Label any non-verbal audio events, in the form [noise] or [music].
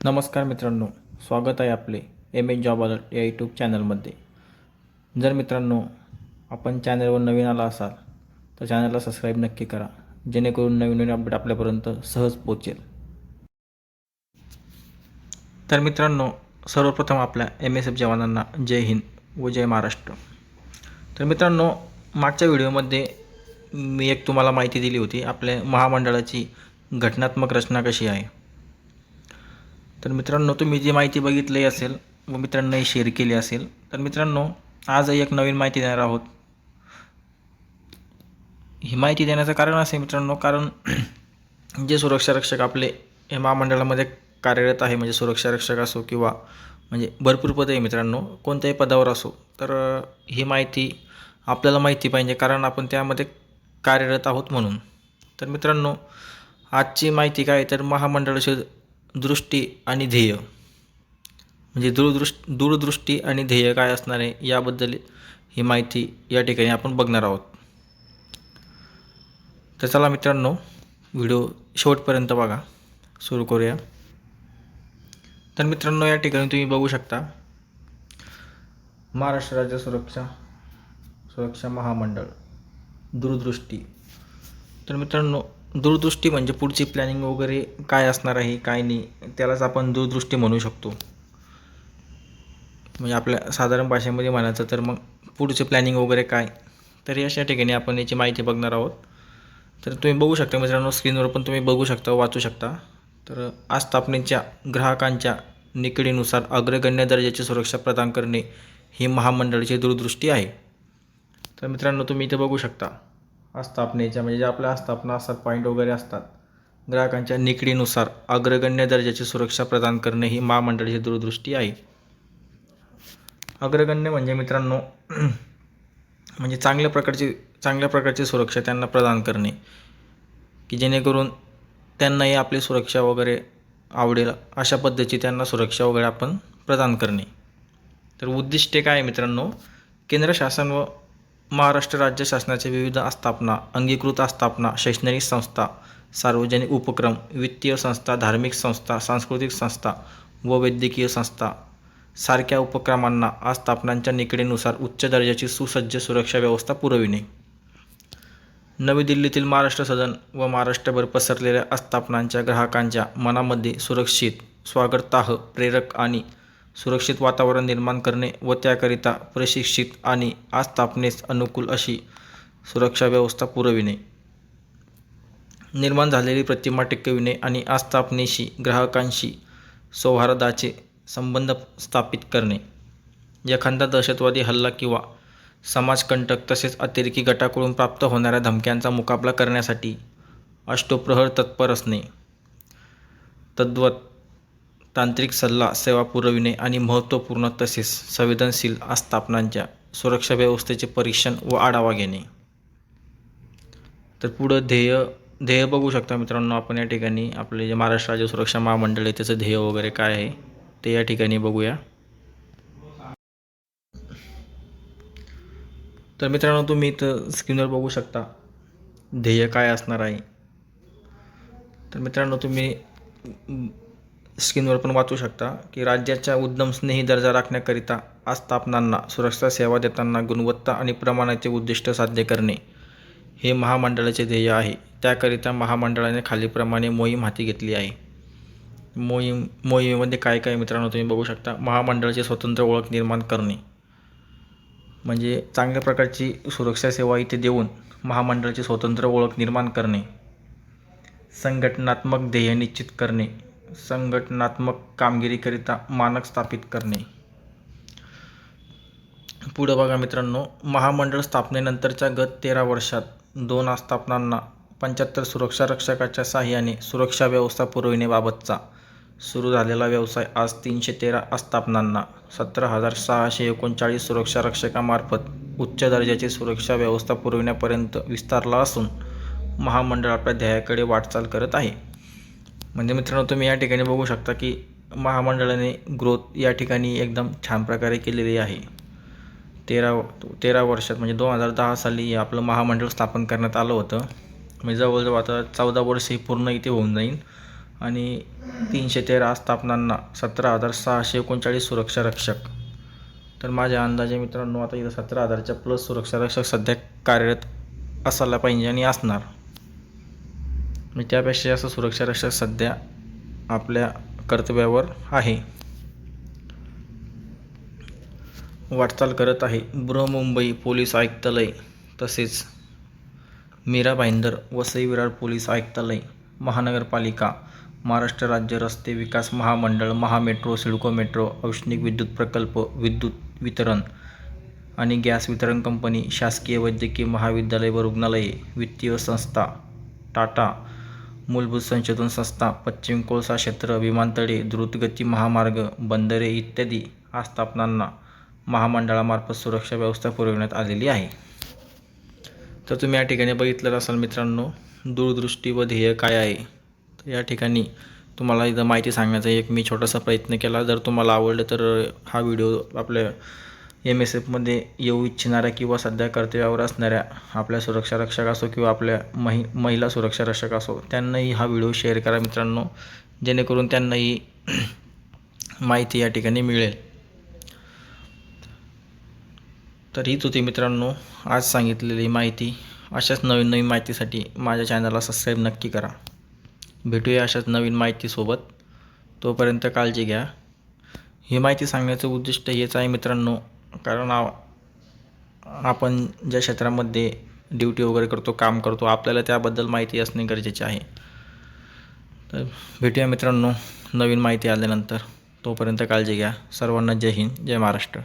नमस्कार मित्रांनो स्वागत आहे आपले एम एच जॉब अलर्ट या यूट्यूब चॅनलमध्ये जर मित्रांनो आपण चॅनलवर नवीन आला असाल तर चॅनलला सबस्क्राईब नक्की करा जेणेकरून नवीन नवीन अपडेट आपल्यापर्यंत सहज पोचेल तर मित्रांनो सर्वप्रथम आपल्या एम एस एफ जवानांना जय हिंद व जय महाराष्ट्र. तर मित्रांनो मागच्या व्हिडिओमध्ये मी एक तुम्हाला माहिती दिली होती आपल्या महामंडळाची घटनात्मक रचना कशी आहे? तर मित्रांनो तुम्ही जी माहिती बघितली असेल व मित्रांनाही शेअर केली असेल तर मित्रांनो आज एक नवीन माहिती देणार आहोत. ही माहिती देण्याचं कारण असे मित्रांनो कारण [clears throat] जे सुरक्षा रक्षक आपले या महामंडळामध्ये कार्यरत आहे म्हणजे सुरक्षा रक्षक असो किंवा म्हणजे भरपूर पद आहे मित्रांनो कोणत्याही पदावर असो तर ही माहिती आपल्याला माहिती पाहिजे कारण आपण त्यामध्ये कार्यरत आहोत म्हणून. तर मित्रांनो आजची माहिती काय तर महामंडळाची दृष्टी आणि ध्येय. म्हणजे दूरदृष्ट दूरदृष्टी आणि ध्येय काय असणार आहे याबद्दल ही माहिती या ठिकाणी आपण बघणार आहोत. तर चला मित्रांनो व्हिडिओ शेवटपर्यंत बघा. सुरू करूया. तर मित्रांनो या ठिकाणी तुम्ही बघू शकता महाराष्ट्र राज्य सुरक्षा सुरक्षा महामंडळ दूरदृष्टी. तर मित्रांनो दूरदृष्टी म्हणजे पुढची प्लॅनिंग वगैरे काय असणार आहे काय नाही त्यालाच आपण दूरदृष्टी म्हणू शकतो. म्हणजे आपल्या साधारण भाषेमध्ये म्हणायचं तर मग पुढचे प्लॅनिंग वगैरे काय? तर अशा ठिकाणी आपण याची माहिती बघणार आहोत. तर तुम्ही बघू शकता मित्रांनो स्क्रीनवर पण तुम्ही बघू शकता वाचू शकता. तर आस्थापनेच्या ग्राहकांच्या निकडीनुसार अग्रगण्य दर्जाची सुरक्षा प्रदान करणे ही महामंडळाची दूरदृष्टी आहे. तर मित्रांनो तुम्ही इथे बघू शकता. आस्थापनेच्या म्हणजे आपल्या आस्थापना असतात पॉईंट वगैरे असतात ग्राहकांच्या निकडीनुसार अग्रगण्य दर्जाची सुरक्षा प्रदान करणे ही महामंडळाची दूरदृष्टी आहे. अग्रगण्य म्हणजे मित्रांनो [clears throat] म्हणजे चांगल्या प्रकारची चांगल्या प्रकारची सुरक्षा त्यांना प्रदान करणे की जेणेकरून त्यांनाही आपली सुरक्षा वगैरे आवडेल अशा पद्धतीची त्यांना सुरक्षा वगैरे आपण प्रदान करणे. तर उद्दिष्टे काय आहे मित्रांनो केंद्र शासन व महाराष्ट्र राज्य शासनाच्या विविध आस्थापना अंगीकृत आस्थापना शैक्षणिक संस्था सार्वजनिक उपक्रम वित्तीय संस्था धार्मिक संस्था सांस्कृतिक संस्था व वैद्यकीय संस्था. सारख्या उपक्रमांना आस्थापनांच्या निकडीनुसार उच्च दर्जाची सुसज्ज सुरक्षा व्यवस्था पुरविणे. नवी दिल्लीतील महाराष्ट्र सदन व महाराष्ट्रभर पसरलेल्या आस्थापनांच्या ग्राहकांच्या मनामध्ये सुरक्षित स्वागतार्ह प्रेरक आणि सुरक्षित वातावरण निर्माण करणे व त्याकरिता प्रशिक्षित आणि आस्थापनेस अनुकूल अशी सुरक्षा व्यवस्था पुरविणे. निर्माण झालेली प्रतिमा टिकविणे आणि आस्थापनेशी ग्राहकांशी सौहार्दाचे संबंध स्थापित करणे. एखादा दहशतवादी हल्ला किंवा समाजकंटक तसेच अतिरेकी गटाकडून प्राप्त होणाऱ्या धमक्यांचा मुकाबला करण्यासाठी अष्टोप्रहर तत्पर असणे. तद्वत तांत्रिक सल्ला सेवा पुरविणे आणि महत्त्वपूर्ण तसेच संवेदनशील आस्थापनांच्या सुरक्षा व्यवस्थेचे परीक्षण व आढावा घेणे. तर पुढं ध्येय ध्येय बघू शकता मित्रांनो आपण या ठिकाणी आपले जे महाराष्ट्र राज्य सुरक्षा महामंडळ आहे त्याचं ध्येय वगैरे काय आहे ते या ठिकाणी बघूया. तर मित्रांनो तुम्ही इथं स्क्रीनवर बघू शकता ध्येय काय असणार आहे. तर मित्रांनो तुम्ही स्क्रीनवर पण वाचू शकता की राज्याच्या उद्यमस्नेही दर्जा राखण्याकरिता आस्थापनांना सुरक्षा सेवा देताना गुणवत्ता आणि प्रमाणाचे उद्दिष्ट साध्य करणे हे महामंडळाचे ध्येय आहे. त्याकरिता महामंडळाने खालीप्रमाणे मोहीम हाती घेतली आहे. मोहीम मोहिमेमध्ये काय काय मित्रांनो तुम्ही बघू शकता. महामंडळाची स्वतंत्र ओळख निर्माण करणे. म्हणजे चांगल्या प्रकारची सुरक्षा सेवा इथे देऊन महामंडळाची स्वतंत्र ओळख निर्माण करणे. संघटनात्मक ध्येय निश्चित करणे. संघटनात्मक कामगिरीकरिता मानक स्थापित करणे. पुढं बघा मित्रांनो महामंडळ स्थापनेनंतरच्या गत तेरा वर्षात दोन आस्थापनांना पंच्याहत्तर सुरक्षा रक्षकाच्या साह्याने सुरक्षा व्यवस्था पुरविण्याबाबतचा सुरू झालेला व्यवसाय आज तीनशे तेरा आस्थापनांना सतरा हजार सहाशे एकोणचाळीस सुरक्षा रक्षकामार्फत उच्च दर्जाची सुरक्षा व्यवस्था पुरविण्यापर्यंत विस्तारला असून महामंडळ आपल्या ध्येयाकडे वाटचाल करत आहे. म्हणजे मित्रांनो तुम्ही या ठिकाणी बघू शकता की महामंडळाने ग्रोथ या ठिकाणी एकदम छान प्रकारे केलेली आहे. तेरा तेरा वर्षात म्हणजे दोन हजार दहा साली आपलं महामंडळ स्थापन करण्यात आलं होतं. म्हणजे जवळजवळ आता चौदा वर्ष पूर्ण इथे होऊन जाईल आणि तीनशे तेरा स्थापनांना सतरा हजार सहाशे एकोणचाळीस सुरक्षा रक्षक. तर माझ्या अंदाजे मित्रांनो आता इथं सतरा हजारच्या प्लस सुरक्षा रक्षक सध्या कार्यरत असायला पाहिजे आणि असणार. म्हणजे त्यापेक्षा जास्त सुरक्षा रक्षा सध्या आपल्या कर्तव्यावर आहे. वाटचाल करत आहे. बृहमुंबई पोलीस आयुक्तालय तसेच मीरा भाईंदर वसई विरार पोलीस आयुक्तालय महानगरपालिका महाराष्ट्र राज्य रस्ते विकास महामंडळ महामेट्रो सिडको मेट्रो औष्णिक विद्युत प्रकल्प विद्युत वितरण आणि गॅस वितरण कंपनी शासकीय वैद्यकीय महाविद्यालय व रुग्णालये वित्तीय संस्था टाटा मूलभूत संशोधन संस्था पश्चिम कोळसा क्षेत्र विमानतळे द्रुतगती महामार्ग बंदरे इत्यादी आस्थापनांना महामंडळामार्फत सुरक्षा व्यवस्था पुरविण्यात आलेली आहे. तर तुम्ही या ठिकाणी बघितलं असाल मित्रांनो दूरदृष्टी व ध्येय काय आहे? तर या ठिकाणी तुम्हाला इथं माहिती सांगण्याचा एक मी छोटासा प्रयत्न केला. जर तुम्हाला आवडलं तर हा व्हिडिओ आपल्या एम एस एफमध्ये येऊ इच्छिणाऱ्या किंवा सध्या कर्तव्यावर असणाऱ्या आपल्या सुरक्षा रक्षक असो किंवा आपल्या महि महिला सुरक्षा रक्षक असो त्यांनाही हा व्हिडिओ शेअर करा मित्रांनो जेणेकरून त्यांनाही [clears throat] माहिती या ठिकाणी मिळेल. तर हीच होती मित्रांनो आज सांगितलेली माहिती. अशाच नवीन नवीन माहितीसाठी माझ्या चॅनलला सबस्क्राईब नक्की करा. भेटूया अशाच नवीन माहितीसोबत. तोपर्यंत काळजी घ्या. ही माहिती सांगण्याचं उद्दिष्ट हेच आहे मित्रांनो. कारण आपण ज्या क्षेत्रामध्ये ड्युटी वगैरे करतो काम करतो आपल्याला त्याबद्दल माहिती असणे गरजेचे आहे. तर भेटूया मित्रांनो नवीन माहिती आल्यानंतर. तोपर्यंत काळजी घ्या. सर्वांना जय हिंद जय महाराष्ट्र.